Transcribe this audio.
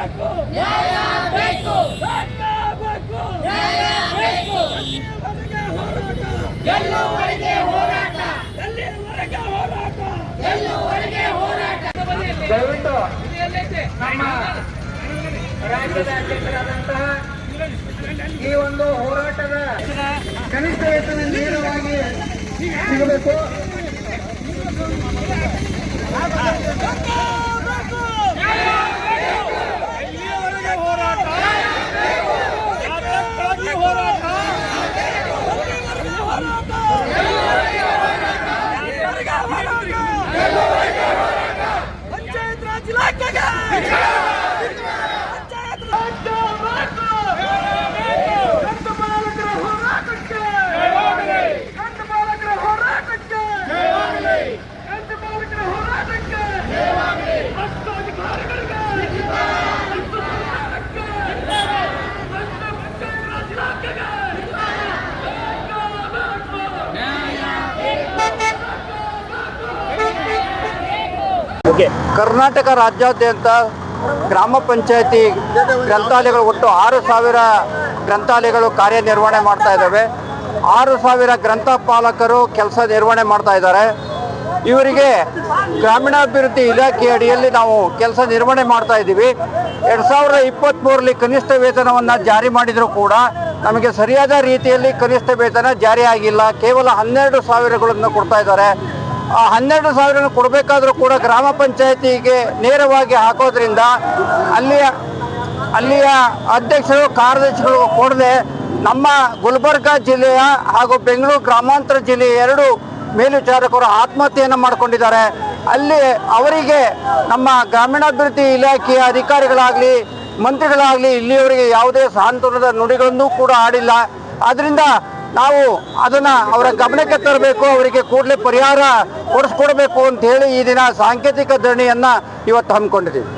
ಬೇಕು ನ್ಯಾಯ ಬೇಕು ಬೇಕು ಬೇಕು ನ್ಯಾಯ ಬೇಕು ಎಲ್ಲಿವರೆಗೆ ಹೋರಾಟ? ಹೋರಾಟ ಎಲ್ಲಿವರೆಗೆ ಹೋರಾಟ? ಗೆಲ್ಲುವವರೆಗೆ ಹೋರಾಟ? ದಯವಿಟ್ಟು ನಮ್ಮ ರಾಜ್ಯದ ಅಧ್ಯಕ್ಷರಾದಂತಹ ಈ ಒಂದು ಹೋರಾಟದ ಕನಿಷ್ಠ ವೇತನ ನೇರವಾಗಿ ಸಿಗಬೇಕು. ಕರ್ನಾಟಕ ರಾಜ್ಯಾದ್ಯಂತ ಗ್ರಾಮ ಪಂಚಾಯತಿ ಗ್ರಂಥಾಲಯಗಳು ಒಟ್ಟು ಆರು ಸಾವಿರ ಗ್ರಂಥಾಲಯಗಳು ಕಾರ್ಯನಿರ್ವಹಣೆ ಮಾಡ್ತಾ ಇದ್ದಾವೆ. ಆರು ಸಾವಿರ ಗ್ರಂಥಪಾಲಕರು ಕೆಲಸ ನಿರ್ವಹಣೆ ಮಾಡ್ತಾ ಇದ್ದಾರೆ. ಇವರಿಗೆ ಗ್ರಾಮೀಣಾಭಿವೃದ್ಧಿ ಇಲಾಖೆ ಅಡಿಯಲ್ಲಿ ನಾವು ಕೆಲಸ ನಿರ್ವಹಣೆ ಮಾಡ್ತಾ ಇದ್ದೀವಿ. ಎರಡು ಸಾವಿರದ ಇಪ್ಪತ್ತ್ಮೂರರಲ್ಲಿ ಕನಿಷ್ಠ ವೇತನವನ್ನು ಜಾರಿ ಮಾಡಿದರೂ ಕೂಡ ನಮಗೆ ಸರಿಯಾದ ರೀತಿಯಲ್ಲಿ ಕನಿಷ್ಠ ವೇತನ ಜಾರಿಯಾಗಿಲ್ಲ ಕೇವಲ ಹನ್ನೆರಡು ಸಾವಿರಗಳನ್ನು ಕೊಡ್ತಾ ಇದ್ದಾರೆ. ಹನ್ನೆರಡು ಸಾವಿರ ಕೊಡಬೇಕಾದ್ರೂ ಕೂಡ ಗ್ರಾಮ ಪಂಚಾಯತಿಗೆ ನೇರವಾಗಿ ಹಾಕೋದ್ರಿಂದ ಅಲ್ಲಿಯ ಅಲ್ಲಿಯ ಅಧ್ಯಕ್ಷರು, ಕಾರ್ಯದರ್ಶಿಗಳು ಕೊಡದೆ ನಮ್ಮ ಗುಲ್ಬರ್ಗ ಜಿಲ್ಲೆಯ ಹಾಗೂ ಬೆಂಗಳೂರು ಗ್ರಾಮಾಂತರ ಜಿಲ್ಲೆಯ ಎರಡು ಮೇಲ್ವಿಚಾರಕರು ಆತ್ಮಹತ್ಯೆಯನ್ನು ಮಾಡಿಕೊಂಡಿದ್ದಾರೆ. ಅಲ್ಲಿ ಅವರಿಗೆ ನಮ್ಮ ಗ್ರಾಮೀಣಾಭಿವೃದ್ಧಿ ಇಲಾಖೆಯ ಅಧಿಕಾರಿಗಳಾಗಲಿ, ಮಂತ್ರಿಗಳಾಗಲಿ ಇಲ್ಲಿಯವರಿಗೆ ಯಾವುದೇ ಸಾಂತ್ವನದ ನುಡಿಗಳನ್ನೂ ಕೂಡ ಆಡಿಲ್ಲ. ಆದ್ದರಿಂದ ನಾವು ಅದನ್ನ ಅವರ ಗಮನಕ್ಕೆ ತರಬೇಕು, ಅವರಿಗೆ ಕೂಡಲೇ ಪರಿಹಾರ ಕೊಡಿಸ್ಕೊಡ್ಬೇಕು ಅಂತ ಹೇಳಿ ಈ ದಿನ ಸಾಂಕೇತಿಕ ಧರಣಿಯನ್ನ ಇವತ್ತು ಹಮ್ಮಿಕೊಂಡಿದ್ದೀವಿ.